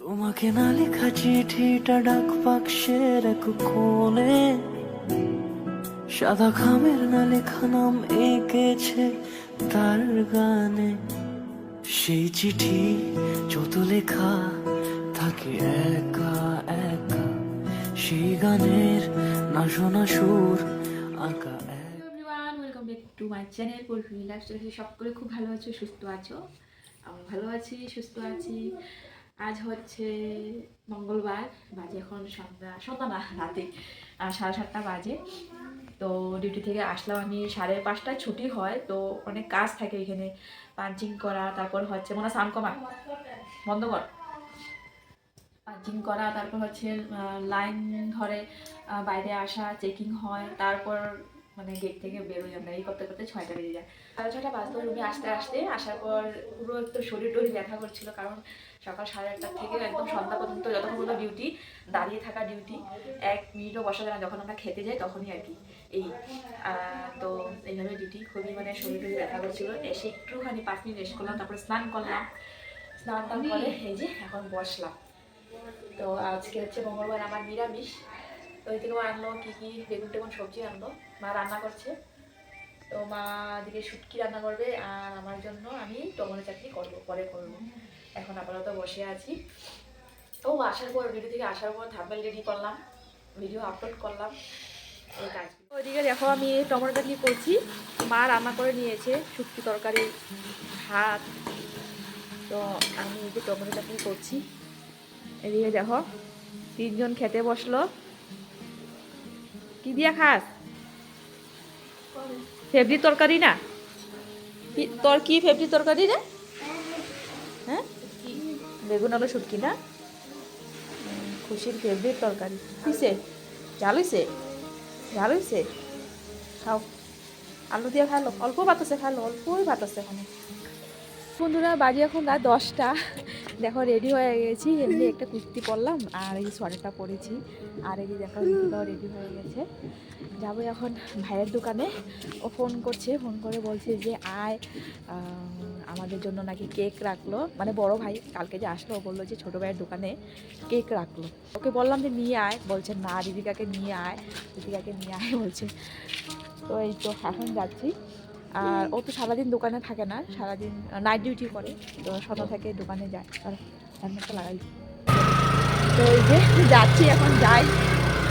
তোমাকে না লেখা চিঠিটা ডাক বাক্সের এক কোণে। সাদা খামের না লেখা নাম এঁকেছে তার গানে। সেই চিঠি যত লেখা থাকে একা একা। সেই গানের না শোনা সুর, আঁকা ওয়েলকাম টু মাই চ্যানেল পরিফুল লাইফস্টাইল সকলে খুব ভালো আছো, সুস্থ আছো। আমি ভালো আছি, সুস্থ আছি। আজ হচ্ছে মঙ্গলবার, বাজে এখন সন্ধ্যা সন্ধ্যা না, রাতে সাড়ে সাতটা বাজে। তো ডিউটি থেকে আসলাম আমি সাড়ে পাঁচটায় ছুটি হয়, তো অনেক কাজ থাকে এখানে পাঞ্চিং করা, তারপর হচ্ছে মনে সাউন্ড কমা বন্ধ কর। পাঞ্চিং করা, তারপর হচ্ছে লাইন ধরে বাইরে আসা চেকিং হয়, তারপর মানে গেট থেকে বেরোই আমরা, এই করতে করতে ছয়টা বেজে যায়। সাড়ে ছয়টা বাজতো রুমে আসতে আসতে আসার পর পুরো একটু শরীর টরি ব্যথা করছিল, কারণ সকাল সাড়ে আটটা থেকে একদম সন্ধ্যা পর্যন্ত যতক্ষণ পর্যন্ত ডিউটি দাঁড়িয়ে থাকা ডিউটি এক মিনিটও বসা যায় না, যখন আমরা খেতে যাই তখনই আর কি, এই তো এইভাবে ডিউটি খুবই মানে শরীর টরি ব্যথা করছিল। এসে একটুখানি পাঁচ মিনিট রেস্ট করলাম, তারপরে স্নান করলাম। স্নান টান করে এই যে এখন বসলাম। তো আজকে হচ্ছে মঙ্গলবার, আমার নিরামিষ। তো মা আনলো কী কী বেগুন টেগুন সবজি আনলো। মা রান্না করছে। তো মা দিকে শুটকি রান্না করবে আর আমার জন্য আমি টমেটো চাটনি করব, পরে করব। এখন আপাতত বসে আছি। ও আসার পর ভিডিও থেকে আসার পর থাম্বেল রেডি করলাম ভিডিও আপলোড করলাম। এই কাজ। ওইদিকে দেখো আমি টমেটো চাটনি করছি। মা রান্না করে নিয়েছে শুটকি তরকারি, ভাত। তো আমি যে টমেটো চাটনি করছি। এদিকে দেখো তিনজন খেতে বসল। কি দিয়া খাস? ফেব্রিক তরকারি না? তোর কি ফেব্রিক তরকারি রে? হ্যাঁ? বেগুন, আলু, শুটকি না? খুশির ফেব্রিক তরকারি। কিসে ঝাল হইছে? ঝাল হইছে? খাও। আলু দিয়ে খালো। অল্প ভাত আছে, খালো। অল্পই ভাত আছে এখানে। বন্ধুরা, বাজে এখন রাত দশটা। দেখো রেডি হয়ে গেছি। এমনি একটা কুর্তি পরলাম, আর এই সোয়াটারটা পরেছি। আর এই দেখো ঋতিকাও রেডি হয়ে গেছে। যাব এখন ভাইয়ের দোকানে। ও ফোন করছে ফোন করে বলছে যে, আয়। আমাদের জন্য নাকি কেক রাখল। মানে বড় ভাই কালকে যে আসলো বলল যে, ছোটো ভাইয়ের দোকানে কেক রাখল। ওকে বললাম যে, নিয়ে আয়। বলছে, না, দিদিকাকে নিয়ে আয়। দিদিকাকে নিয়ে আয় বলছে। তো এই তো, এখন যাচ্ছি। আর ও তো সারাদিন দোকানে থাকে না সারাদিন নাইট ডিউটি করে। তো সন্ধ্যা থেকে দোকানে যায় আর হেলমেটটা লাগাই। তো এই যে যাচ্ছি এখন যাই।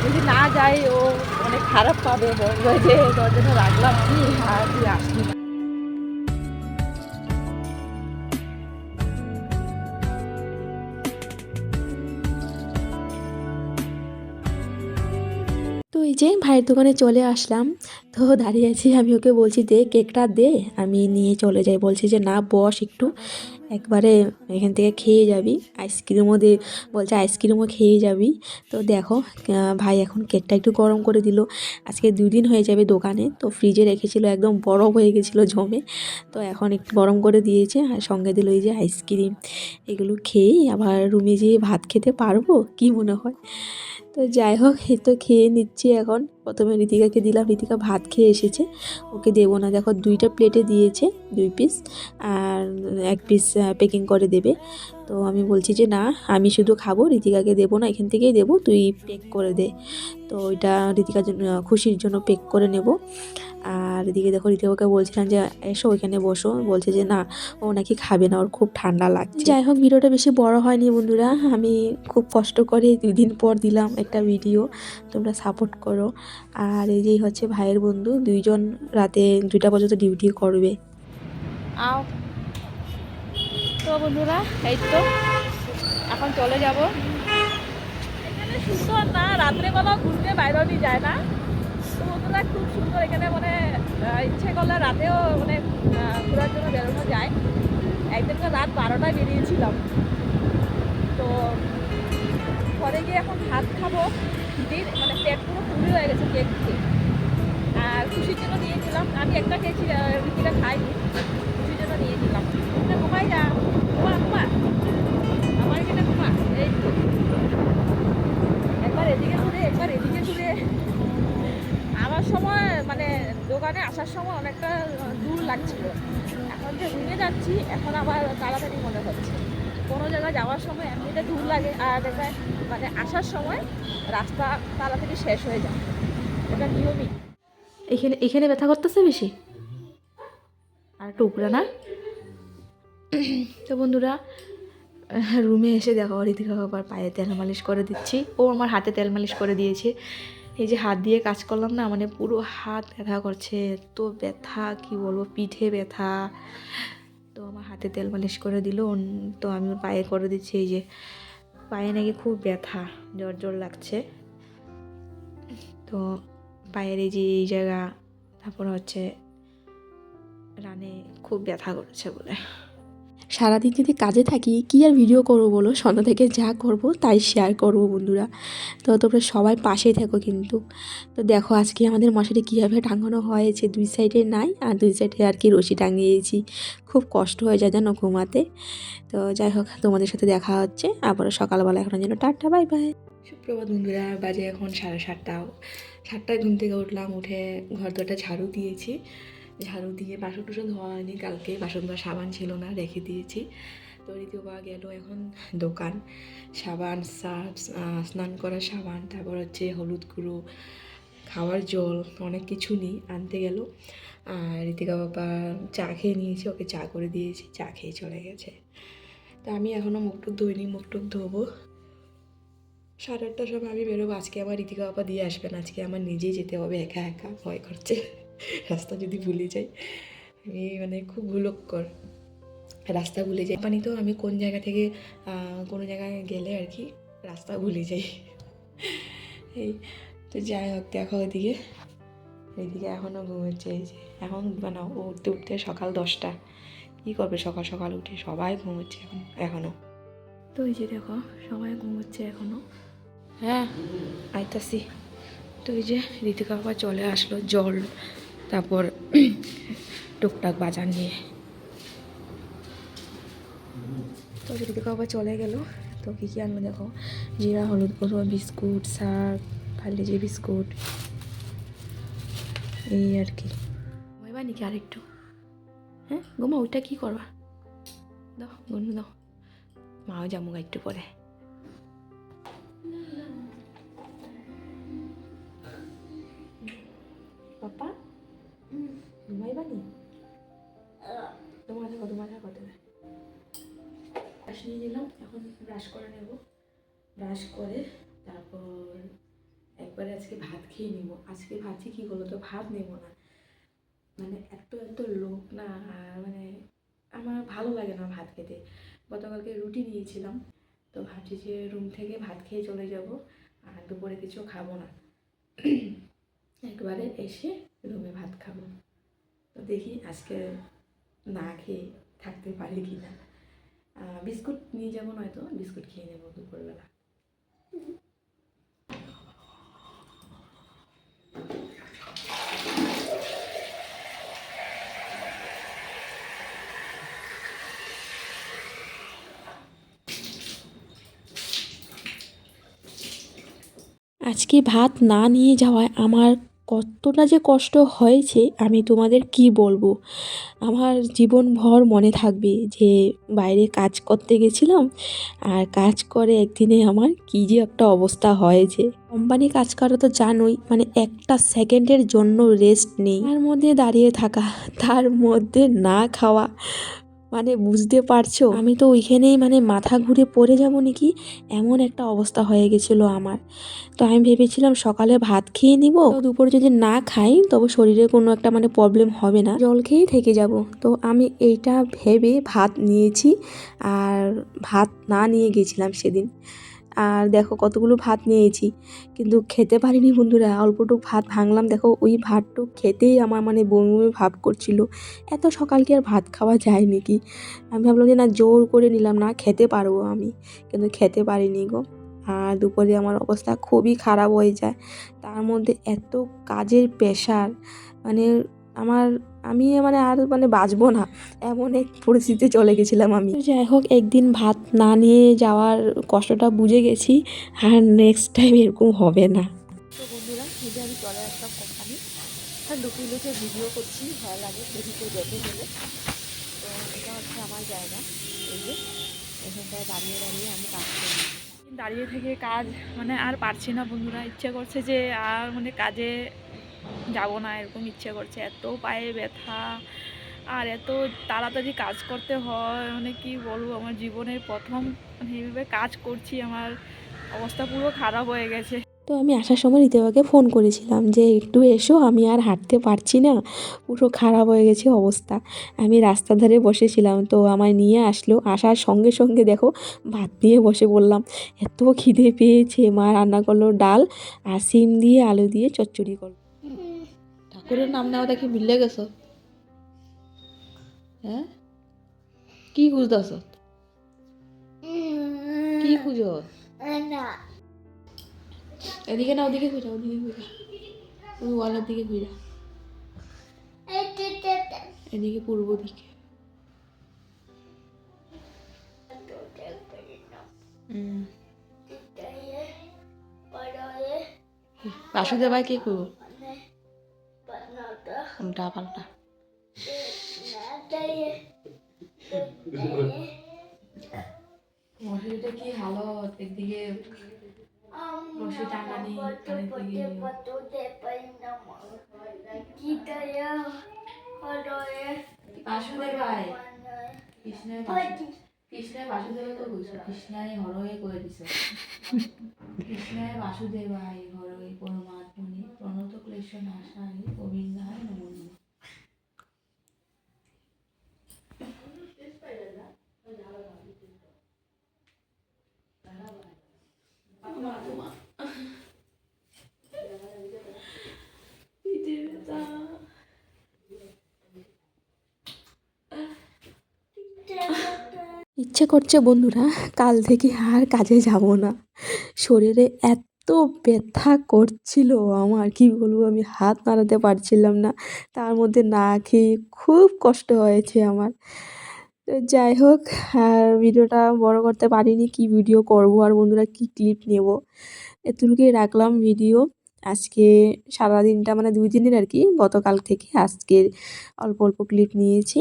যদি না যাই ও অনেক খারাপ পাবে। বলবে যে তোর জন্য রাখলাম কি আর তুই আসবি না। যে ভাইয়ের দোকানে চলে আসলাম, তো দাঁড়িয়ে আছি। আমি ওকে বলছি, দে, কেকটা দে। আমি নিয়ে চলে যাই। বলছি যে, না, বস, একটু একবারে এখান থেকে খেয়ে যাবি। আইসক্রিমও দে। বলছে, আইসক্রিমও খেয়ে যাবি। তো দেখো ভাই এখন কেকটা একটু গরম করে দিল। আজকে দুই দিন হয়ে যাবে দোকানে, তো ফ্রিজে রেখেছিল, একদম বরফ হয়ে গেছিল জমে। তো এখন একটু গরম করে দিয়েছে আর সঙ্গে দিল এই যে আইসক্রিম। এগুলো খেয়েই আবার রুমে যেয়ে ভাত খেতে পারব? কি মনে হয়? তো যাই হোক এই তো খেয়ে নিচ্ছি এখন। প্রথমে ঋতিকাকে দিলাম। ঋতিকা ভাত খেয়ে এসেছে। ওকে দেবো না। দেখো দুইটা প্লেটে দিয়েছে দুই পিস আর এক পিস প্যাকিং করে দেবে। তো আমি বলছি যে, না, আমি শুধু খাব ঋতিকাকে দেবো না, এখান থেকেই দেবো, তুই পেক করে দে। তো ওইটা ঋতিকার জন্য খুশির জন্য পেক করে নেব। আর এদিকে দেখো ঋতিকাকে বলছিলাম যে, এসো ওইখানে বসো। বলছে যে, না, ও নাকি খাবে না, ওর খুব ঠান্ডা লাগছে। যাই হোক, ভিডিওটা বেশি বড় হয়নি বন্ধুরা। আমি খুব কষ্ট করে দুই দিন পর দিলাম একটা ভিডিও। তোমরা সাপোর্ট করো। আর এই যেই হচ্ছে ভাইয়ের বন্ধু, দুইজন রাতে দুইটা পর্যন্ত ডিউটি করবে। তো বন্ধুরা, এই তো। এখন চলে যাব। সুন্দর না রাত্রেবেলা ঘুরতে বাইরেও যায় না। বন্ধুরা, খুব সুন্দর এখানে মানে ইচ্ছে করলে রাতেও মানে ঘোরার জন্য বেরোনো যায়। একদিন তো রাত বারোটায় বেরিয়েছিলাম। তো ঘরে গিয়ে এখন ভাত খাব। খিদের মানে পেট পুরো ফুলি হয়ে গেছে কেক খেয়ে আর খুশির জন্য নিয়েছিলাম আমি একটা খেয়েছি রুটিটা খাইনি। খুশির জন্য নিয়েছিলাম না ঘুমাই যা। ঘুমা ঘুমা। আমার এখানে ঘুমা। এই। একবার এদিকে ঘুরে, একবার এদিকে ঘুরে। আমার সময় মানে দোকানে আসার সময় অনেকটা দূর লাগছিল। এখন যে রুমে যাচ্ছি, এখন আবার তাড়াতাড়ি মনে হচ্ছে। কোনো জায়গায় যাওয়ার সময় এমনিতে দূর লাগে। আর দেখা মানে আসার সময় রাস্তা তাড়াতাড়ি শেষ হয়ে যায়। এটা নিয়মই এখানে এখানে ব্যথা করতেছে বেশি? আর একটু উপরে না? তো বন্ধুরা, রুমে এসে দেখো ঋতিকা বাবার পায়ে তেল মালিশ করে দিচ্ছি। ও আমার হাতে তেল মালিশ করে দিয়েছে। এই যে হাত দিয়ে কাজ করলাম না মানে পুরো হাত ব্যথা করছে। এত ব্যথা, কি বলব, পিঠে ব্যথা। তো আমার হাতে তেল মালিশ করে দিল তো আমি পায়ে করে দিচ্ছি এই যে পায়ে নাকি খুব ব্যথা, জ্বর জ্বর লাগছে। তো পায়ের এই যে, এই জায়গা, তারপর হচ্ছে রানে খুব ব্যথা করছে বলে। সারাদিন যদি কাজে থাকি, কি আর ভিডিও করব বলো? সন্ধ্যা থেকে যা করব তাই শেয়ার করব বন্ধুরা। তো তোমরা সবাই পাশেই থাকো কিন্তু। তো দেখো আজকে আমাদের মশারি কীভাবে টাঙানো হয়েছে, দুই সাইডে নাই আর দুই সাইডে আর কি রশি টাঙিয়েছি। খুব কষ্ট হয়ে যায় জানো ঘুমাতে। তো যাই হোক, তোমাদের সাথে দেখা হচ্ছে। আবারও সকালবেলা, এখন যেন টাটা বাই বাই সুপ্রভাত বন্ধুরা, বাজে এখন সাড়ে সাতটা। সাতটায় ঘুম থেকে উঠলাম, উঠে ঘর দুটা ঝাড়ু দিয়েছি। ঝাড়ু দিয়ে বাসন টুসন ধোয়া হয়নি, কালকে বাসন ধোয়া সাবান ছিল না, রেখে দিয়েছি। তো ঋতুবা গেল এখন দোকান, সাবান, সার্ফ স্নান করার সাবান, তারপর হচ্ছে হলুদ গুঁড়ো, খাওয়ার জল, অনেক কিছু নিই আনতে গেল। আর ঋতিকা বাবা চা খেয়ে নিয়েছি, ওকে চা করে দিয়েছি, চা খেয়ে চলে গেছে। তা আমি এখনও মুখটুক ধুইনি মুখটুক ধোবো। সাড়ে আটটার সময় আমি বেরোবো, আজকে আমার রীতিকা বাবা দিয়ে আসবেন, আজকে আমার নিজেই যেতে হবে, একা একা, ভয় করছে। রাস্তা যদি ভুলে যাই, আমি মানে খুব ভুলক্কর। রাস্তা ভুলে যাই। পানি তো আমি কোন জায়গা থেকে কোনো জায়গায় গেলে আর কি রাস্তা ভুলে যাই। এই তো যাই হোক, দেখো ওইদিকে। এইদিকে এখনও ঘুমোচ্ছে, এই যে। এখন মানে উঠতে উঠতে সকাল দশটা। কী করবে সকাল সকাল উঠে? সবাই ঘুমোচ্ছে এখন এখনও তো এই যে দেখো, সবাই ঘুমোচ্ছে এখনও হ্যাঁ আইতাছি। তো এই যে ঋতিকা চলে আসলো, জল তারপর টুকটাক বাজার নিয়ে। তো ঋতিকা বাবা চলে গেল, তো কী কী আনলো দেখো? জিরা, হলুদ গুঁড়ো, বিস্কুট, শাক পার্লেজি বিস্কুট। এই আর কি। ঘুমাইবা নাকি আরেকটু? হ্যাঁ ঘুমা ওইটা কী করবা? দাও গুনু দাও। মাও যাব একটু পরে। ঘুমাইবা তোমার থাকো তোমার থাকো, তুমি। ব্রাশ নিয়ে নিলাম, এখন ব্রাশ করে নেব। ব্রাশ করে তারপর একবারে আজকে ভাত খেয়ে নিব। আজকে ভাবছি কী বলো তো? ভাত নেব না। মানে এত এত লোক না মানে আমার ভালো লাগে না ভাত খেতে। গতকালকে রুটি নিয়েছিলাম, তো ভাবছি যে রুম থেকে ভাত খেয়ে চলে যাব, আর দুপুরে কিছু খাব না। একবারে এসে রুমে ভাত খাব। তো দেখি আজকে না খেয়ে থাকতে পারি কি না বিস্কুট নিয়ে যাব নয়তো, বিস্কুট খেয়ে নেব দুপুরবেলা। আজকে ভাত না নিয়ে যাওয়ায় আমার কতটা যে কষ্ট হয়েছে, আমি তোমাদের কি বলব? আমার জীবনভর মনে থাকবে যে বাইরে কাজ করতে গেছিলাম আর কাজ করে একদিনে আমার কী যে একটা অবস্থা হয়েছে। কোম্পানি কাজ করা তো জানোই মানে একটা সেকেন্ডের জন্য রেস্ট নেই। তার মধ্যে দাঁড়িয়ে থাকা, তার মধ্যে না খাওয়া মানে বুঝতে পারছ? আমি তো ওইখানেই মানে মাথা ঘুরে পড়ে যাব নাকি? এমন একটা অবস্থা হয়ে গেছিল আমার। তো আমি ভেবেছিলাম সকালে ভাত খেয়ে নিব। দুপুরে যদি না খাই, তবে শরীরে কোনো একটা মানে প্রবলেম হবে না। জল খেয়েই থেকে যাব। তো আমি এইটা ভেবে ভাত নিয়েছি। আর ভাত না নিয়ে গেছিলাম সেদিন। আর দেখো কতগুলো ভাত নিয়েছি। কিন্তু খেতে পারিনি বন্ধুরা, অল্পটুক ভাত ভাঙলাম। দেখো ওই ভাতটুক খেতেই আমার মানে বমি বমি ভাব করছিল। এত সকাল কি আর ভাত খাওয়া যায় নাকি? আমি ভাবলাম যে না, জোর করে নিলাম না, খেতে পারব আমি। কিন্তু খেতে পারিনি গো। আর দুপুরে আমার অবস্থা খুবই খারাপ হয়ে যায়। তার মধ্যে এত কাজের প্রেশার মানে আমার আমি মানে আর মানে বাঁচবো না। এমন এক পরিস্থিতিতে চলে গেছিলাম আমি। যাই হোক, একদিন ভাত না নিয়ে যাওয়ার কষ্টটা বুঝে গেছি, আর নেক্সট টাইম এরকম হবে না। তো বন্ধুরা, এই যে আমি চলে আসলাম কোম্পানি। লুকিয়ে লুকিয়ে ভিডিও করছি, ভয় লাগে কেউ দেখে ফেলে তো এটা হচ্ছে আমার জায়গা। এই যে, এখানটায় দাঁড়িয়ে দাঁড়িয়ে আমি কাজ করি। দাঁড়িয়ে থেকে কাজ মানে আর পারছি না বন্ধুরা। ইচ্ছে করছে যে আর মানে কাজে যাব না, এরকম ইচ্ছে করছে। এত পায়ে ব্যথা, আর এত তাড়াতাড়ি কাজ করতে হয় মানে কি বলব, আমার জীবনের প্রথম মানে এইভাবে কাজ করছি, আমার অবস্থা পুরো খারাপ হয়ে গেছে। তো আমি আসার সময় রিতেবাকে ফোন করেছিলাম যে, একটু এসো, আমি আর হাঁটতে পারছি না। পুরো খারাপ হয়ে গেছে অবস্থা। আমি রাস্তার ধারে বসেছিলাম, তো আমায় নিয়ে আসলো। আসার সঙ্গে সঙ্গে দেখো, ভাত নিয়ে বসে বললাম এত খিদে পেয়েছে, মা রান্না করল ডাল আর সিম দিয়ে আলু দিয়ে চচ্চড়ি করল। ঠাকুরের নাম নেওয়া দেখি মিলে গেছ। হ্যাঁ কি খুঁজতেছ কি খুঁজো? এদিকে না ওদিকে খুঁজা ওদিকে ঘুরা ওই ওয়ালের দিকে ঘুরা এদিকে পূর্ব দিকে। হুম বাসুদেব ভাই কে করব পাল্টা মশারিটা কি হালত একদিকে রশি টাঙানি আরেকদিকে বাসুদেব ভাই, কৃষ্ণের কৃষ্ণের বাসুদেব কৃষ্ণায় হরয়ে করে দিছে। কৃষ্ণায় বাসুদেবায় হরয়ে পরমাত্মনি ইচ্ছে করছে বন্ধুরা কাল থেকে আর কাজে যাব না। শরীরে এত ব্যথা করছিল আমার, কি বলব? আমি হাত নাড়াতে পারছিলাম না। তার মধ্যে না খেয়ে খুব কষ্ট হয়েছে আমার। তো যাই হোক ভিডিওটা বড় করতে পারিনি, কি ভিডিও করব আর বন্ধুরা কি ক্লিপ নেব? এতটুকুই রাখলাম ভিডিও। আজকে সারাদিনটা মানে দুই দিনের আর কি, গতকাল থেকে আজকের অল্প অল্প ক্লিপ নিয়েছি।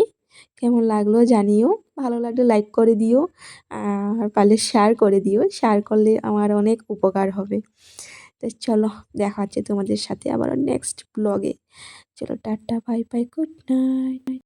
কেমন লাগল জানিও। ভালো লাগলে লাইক করে দিও, আর পারলে শেয়ার করে দিও। শেয়ার করলে আমার অনেক উপকার হবে। তো চলো, দেখা হচ্ছে তোমাদের সাথে আবার নেক্সট ব্লগে চলো, tata bye bye good night